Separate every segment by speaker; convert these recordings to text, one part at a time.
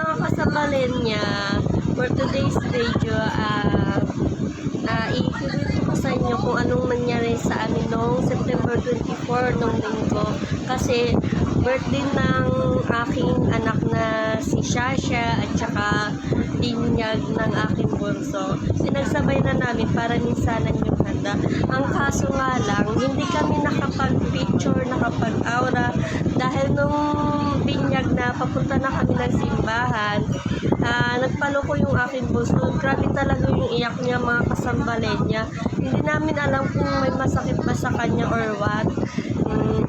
Speaker 1: mga kasabalin niya, for today's video, ah, uh, i-kwento ko sa inyo kung anong nangyari sa amin noong September 24 nung linggo. Kasi birthday ng aking anak na si Shasha at saka binyag ng aking bunso. Sinagsabay na namin para minsanan yung handa. Ang kaso nga lang, hindi kami nakapag-picture, nakapag-aura dahil nung papunta na kami ng simbahan, ah nagpaloko yung aking bunso. Grabe talaga yung iyak niya, mga kasambalin niya. Hindi namin alam kung may masakit ba sa kanya or what. Mm,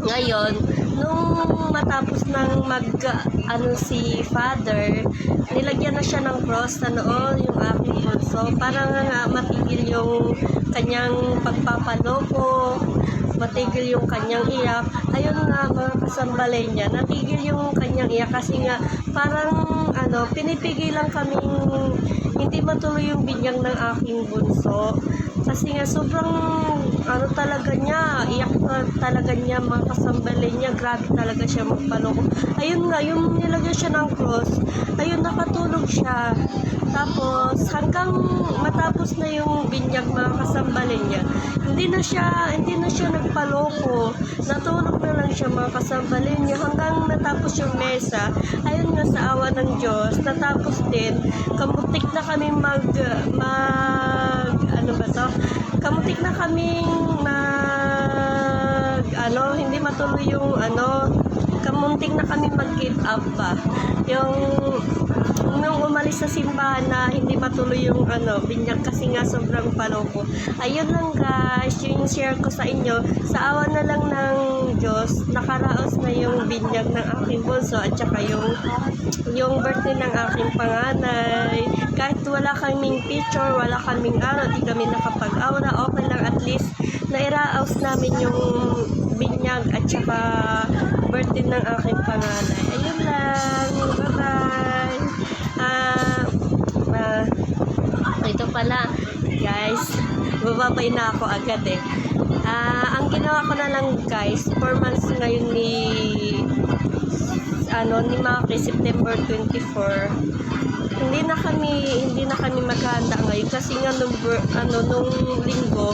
Speaker 1: ngayon, nung matapos ng mag, ano si father, nilagyan na siya ng cross na noon yung aking bunso. Para nga matigil yung kanyang pagpapaloko, matigil yung kanyang iyak. Ayun nga mga kasambalay niya, natigil yung kanyang iyak kasi nga parang ano, pinipigilan kaming hindi matuloy yung binyang ng aking bunso. Kasi nga sobrang ano talaga niya, iyak talaga niya mga kasambalay niya, grabe talaga siya magpaloko. Ayun nga, yung nilagyan siya ng cross, ayun nakatulog siya. Tapos hanggang matapos na yung binyag mga kasambalay niya, hindi na siya, hindi na siya nagpaloko. Natulog na lang siya mga kasambalay niya hanggang natapos yung mesa. Ayun nga sa awa ng Diyos, natapos din. Kamutik na kami mag, mag, ano ba to? Kamutik na kaming mag, ano, hindi matuloy yung, ano, kamuntik na kami mag-give up ba. Yung, nung umalis sa simbahan na hindi matuloy yung, ano, binyag kasi nga sobrang paloko. Ayun lang guys, yung share ko sa inyo. Sa awa na lang ng Diyos, nakaraos na yung binyag ng aking bunso at saka yung yung birthday ng aking panganay. Kahit wala kaming picture, wala kaming ano, di kami nakapag-aura, okay lang at least nairaos namin yung binyag at saka birthday ng aking panganay. Ayun lang. Bye-bye. Ah, ah, ito pala, guys. Bababay na ako agad eh. Ah, ang ginawa ko na lang guys, 4 months ngayon ni ano ni Maki September 24 hindi na kami hindi na kami maghahanda ngayon kasi nga nung ano nung linggo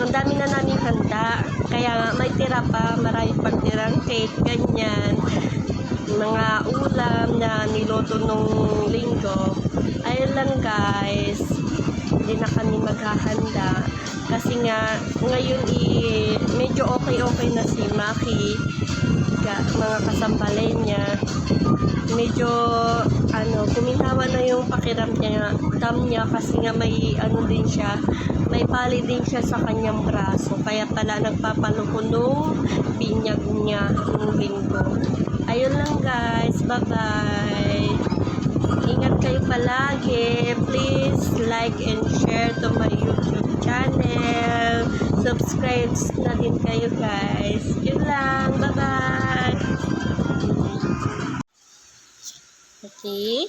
Speaker 1: ang dami na namin handa. Kaya may tira pa marami pang tirang cake ganyan. Mga ulam na niloto nung linggo. Ayun lang guys. Hindi na kami maghahanda. Kasi nga ngayon i medyo okay okay na si Maki ka, mga kasampalay niya. Medyo ano kuminhawa na yung pakiram niya tam niya kasi nga may ano din siya may pali din siya sa kanyang braso. Kaya pala nagpapaluko nung binyag niya nung linggo. Ayun lang guys. Bye bye ingat kayo palagi. Please like and share to my youtube channel. Subscribe na din kayo guys. Yun lang kaki